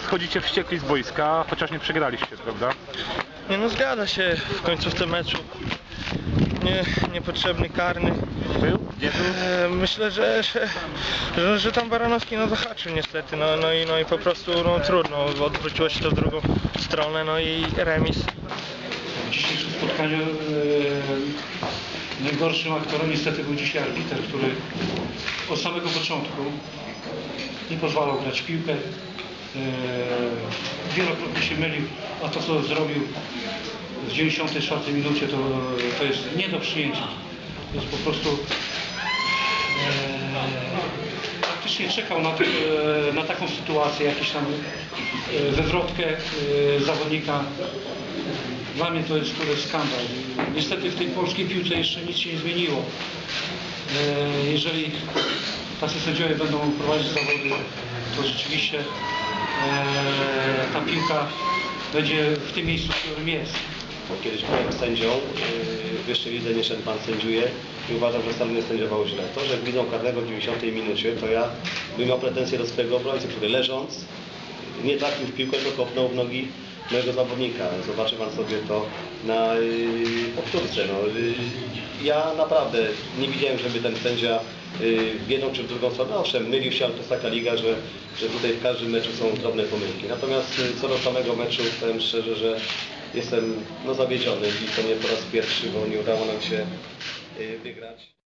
schodzicie wściekli z boiska, chociaż nie przegraliście, prawda? Nie no zgadza się w końcówce meczu. Nie, niepotrzebny karny. Był? Gdzie był? E, myślę, że, że, że, że tam Baranowski no zahaczył niestety. No, no, i, no i po prostu no, trudno. Odwróciło się to w drugą stronę, no i remis. W dzisiejszym spotkaniu e, najgorszym aktorem niestety był dzisiaj arbiter, który od samego początku nie pozwalał grać w piłkę. E, wielokrotnie się mylił, a to co zrobił w 94 minucie to, to jest nie do przyjęcia. To jest po prostu e, praktycznie czekał na, e, na taką sytuację, jakiś tam e, wywrotkę e, zawodnika. Dla mnie to jest, to jest skandal. Niestety w tej polskiej piłce jeszcze nic się nie zmieniło. E, Jeżeli tacy sędziowie będą prowadzić zawody, to rzeczywiście e, ta piłka będzie w tym miejscu, w którym jest. Bo kiedyś byłem sędzią, yy, w wyższej lidze nie szedł pan sędziuje i uważam, że wcale nie sędziował źle. To, że gwiną karnego w 90 minucie, to ja bym miał pretensje do swojego obrońcy, który leżąc nie trafił w piłkę, tylko kopnął w nogi mojego zawodnika. Zobaczy pan sobie to na yy, powtórce. No, ja naprawdę nie widziałem, żeby ten sędzia w jedną czy w drugą stronę, owszem, mylił się, ale to jest taka liga, że, że tutaj w każdym meczu są drobne pomyłki. Natomiast yy, co do samego meczu, powiem szczerze, że jestem no, zawiedziony i to nie po raz pierwszy, bo nie udało nam się yy, wygrać.